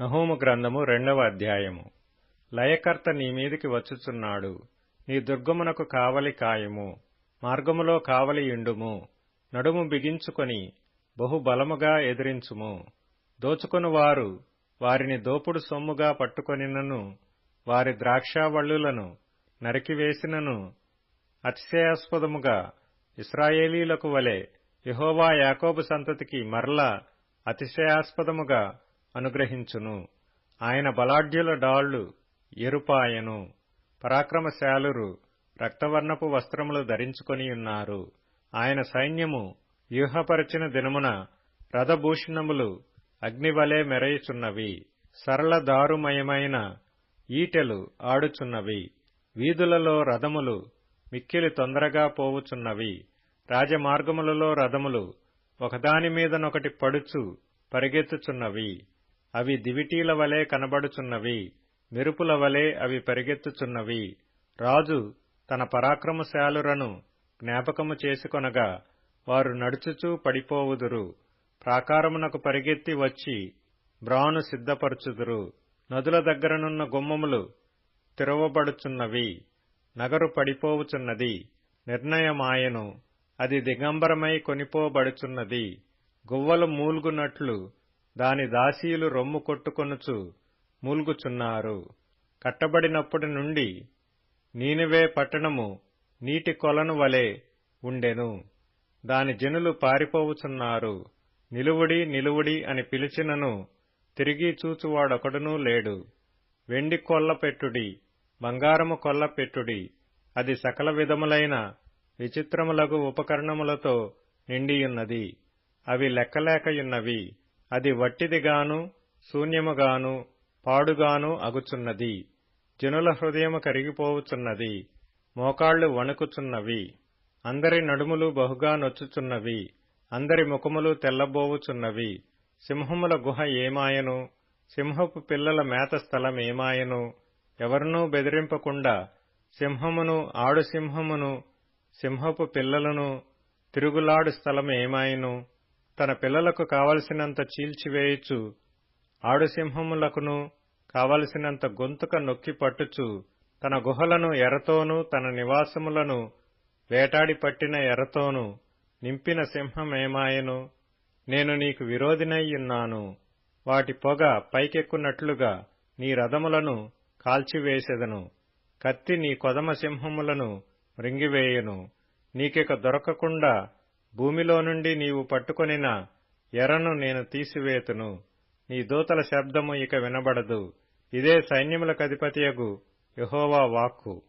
నహూము గ్రంథము రెండవ అధ్యాయము. లయకర్త నీ మీదికి వచ్చుచున్నాడు. నీ దుర్గమునకు కావలి కాయము. మార్గములో కావలి ఇండుము నడుము బిగించుకొని బహు బలముగా ఎదిరించుము. దోచుకొని వారు వారిని దోపుడు సొమ్ముగా పట్టుకొనినను. వారి ద్రాక్షావళ్ళులను నరికివేసినను. అతిశయాస్పదముగా ఇస్రాయేలీలకు వలె యహోవా యాకోబు సంతతికి మరలా అతిశయాస్పదముగా అనుగ్రహించును. ఆయన బలాఢ్యుల డాళ్ళు ఎరుపాయను. పరాక్రమశాలురు రక్తవర్ణపు వస్త్రములు ధరించుకొనియున్నారు ఆయన సైన్యము వ్యూహపరచిన దినమున రథభూషణములు అగ్నివలే మెరయుచున్నవి. సరళ దారుమయమైన ఈటెలు ఆడుచున్నవి. వీధులలో రథములు మిక్కిలి తొందరగా పోవుచున్నవి. రాజమార్గములలో రథములు ఒకదానిమీదనొకటి పడుచు పరిగెత్తుచున్నవి. అవి దివిటీల వలె కనబడుచున్నవి మెరుపుల వలె అవి పరిగెత్తుచున్నవి. రాజు తన పరాక్రమశాలురను జ్ఞాపకము చేసుకొనగా వారు నడుచుచూ పడిపోవుదురు. ప్రాకారమునకు పరిగెత్తి వచ్చి బ్రాను సిద్ధపరచుదురు. నదుల దగ్గరనున్న గుమ్మములు తిరవబడుచున్నవి. నగరు పడిపోవుచున్నది. నిర్ణయమాయను. అది దిగంబరమై కొనిపోబడుచున్నది. గువ్వలు మూల్గునట్లు దాని దాసీలు రొమ్ము కొట్టుకొనుచు మూల్గుచున్నారు. కట్టబడినప్పటి నుండి నీనివే పట్టణము నీటి కొలను వలె ఉండెను. దాని జనులు పారిపోవుచున్నారు. నిలువుడి నిలువుడి అని పిలిచినను తిరిగి చూచువాడొకడునూ లేడు. వెండి కొల్ల పెట్టుడి బంగారము కొల్ల పెట్టుడి అది సకల విధములైన విచిత్రములగు ఉపకరణములతో నిండియున్నది. అవి లెక్కలేకయున్నవి అది వట్టిదిగాను శూన్యముగాను పాడుగాను అగుచున్నది. జనుల హృదయము కరిగిపోవుచున్నది. మోకాళ్ళు వణుకుచున్నవి. అందరి నడుములు బహుగా నొచ్చుచున్నవి. అందరి ముఖములు తెల్లబోవుచున్నవి. సింహముల గుహ ఏమాయను? సింహపు పిల్లల మేత స్థలం ఏమాయను? ఎవరినూ బెదిరింపకుండా సింహమును ఆడు సింహమును సింహపు పిల్లలను తిరుగులాడు స్థలం ఏమాయను? తన పిల్లలకు కావలసినంత చీల్చివేయుచు ఆడుసింహములకును కావలసినంత గొంతుక నొక్కి పట్టుచు తన గుహలను ఎరతోనూ తన నివాసములను వేటాడి పట్టిన ఎరతోనూ నింపిన సింహమేమాయను. నేను నీకు విరోధినయ్యున్నాను వాటి పొగ పైకెక్కున్నట్లుగా నీ రథములను కాల్చివేసెదను. కత్తి నీ కొదమ సింహములను మృంగివేయును. నీకిక దొరకకుండా భూమిలో నుండి నీవు పట్టుకొనిన ఎరను నేను తీసివేతును. నీ దూతల శబ్దము ఇక వినబడదు. ఇదే సైన్యములకధిపతియగు యహోవా వాక్కు.